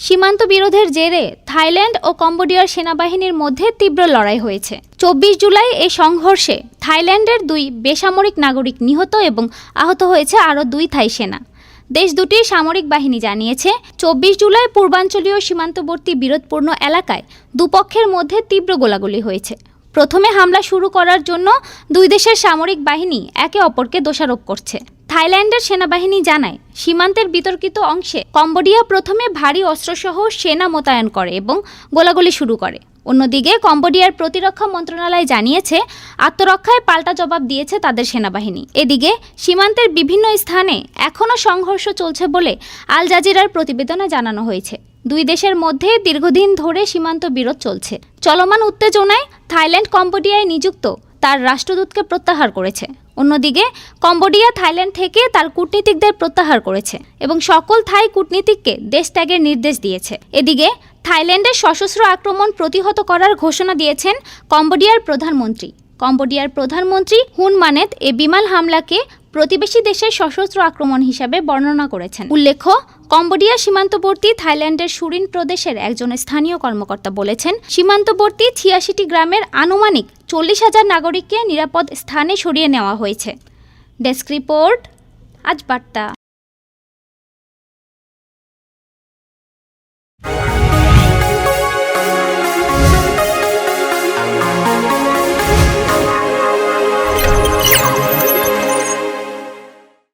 সীমান্ত বিরোধের জেরে থাইল্যান্ড ও কম্বোডিয়ার সেনাবাহিনীর মধ্যে তীব্র লড়াই হয়েছে। চব্বিশ জুলাই এই সংঘর্ষে থাইল্যান্ডের দুই বেসামরিক নাগরিক নিহত এবং আহত হয়েছে আরও দুই থাই সেনা। দেশ দুটির সামরিক বাহিনী জানিয়েছে, চব্বিশ জুলাই পূর্বাঞ্চলীয় সীমান্তবর্তী বিরোধপূর্ণ এলাকায় দুপক্ষের মধ্যে তীব্র গোলাগুলি হয়েছে। প্রথমে হামলা শুরু করার জন্য দুই দেশের সামরিক বাহিনী একে অপরকে দোষারোপ করছে। থাইল্যান্ডের সেনাবাহিনী জানায়, সীমান্তের বিতর্কিত অংশে কম্বোডিয়া প্রথমে ভারী অস্ত্রসহ সেনা মোতায়েন করে এবং গোলাগুলি শুরু করে। অন্যদিকে কম্বোডিয়ার প্রতিরক্ষা মন্ত্রণালয় জানিয়েছে, আত্মরক্ষায় পাল্টা জবাব দিয়েছে তাদের সেনাবাহিনী। এদিকে, সীমান্তের বিভিন্ন স্থানে এখনও সংঘর্ষ চলছে বলে আল জাজিরার প্রতিবেদনে জানানো হয়েছে। দুই দেশের মধ্যে দীর্ঘদিন ধরে সীমান্ত বিরোধ চলছে। চলমান উত্তেজনায় থাইল্যান্ড কম্বোডিয়ায় নিযুক্ত তার রাষ্ট্রদূতকে প্রত্যাহার করেছে। অন্যদিকে, কম্বোডিয়া, থাইল্যান্ড থেকে তার কূটনীতিকদের প্রত্যাহার করেছে এবং সকল থাই কূটনীতিককে দেশ ত্যাগের নির্দেশ দিয়েছে। এদিকে থাইল্যান্ডের সশস্ত্র আক্রমণ প্রতিহত করার ঘোষণা দিয়েছেন কম্বোডিয়ার প্রধানমন্ত্রী। কম্বোডিয়ার প্রধানমন্ত্রী হুন মানেত এ বিমান হামলাকে প্রতিবেশী দেশের সশস্ত্র আক্রমণ হিসাবে বর্ণনা করেছেন। উল্লেখ্য, কম্বোডিয়া সীমান্তবর্তী থাইল্যান্ডের সুরিন প্রদেশের একজন স্থানীয় কর্মকর্তা বলেছেন, সীমান্তবর্তী ছিয়াশিটি গ্রামের আনুমানিক চল্লিশ হাজার নাগরিককে নিরাপদ স্থানে সরিয়ে নেওয়া হয়েছে। ডেস্ক রিপোর্ট, আজ বার্তা।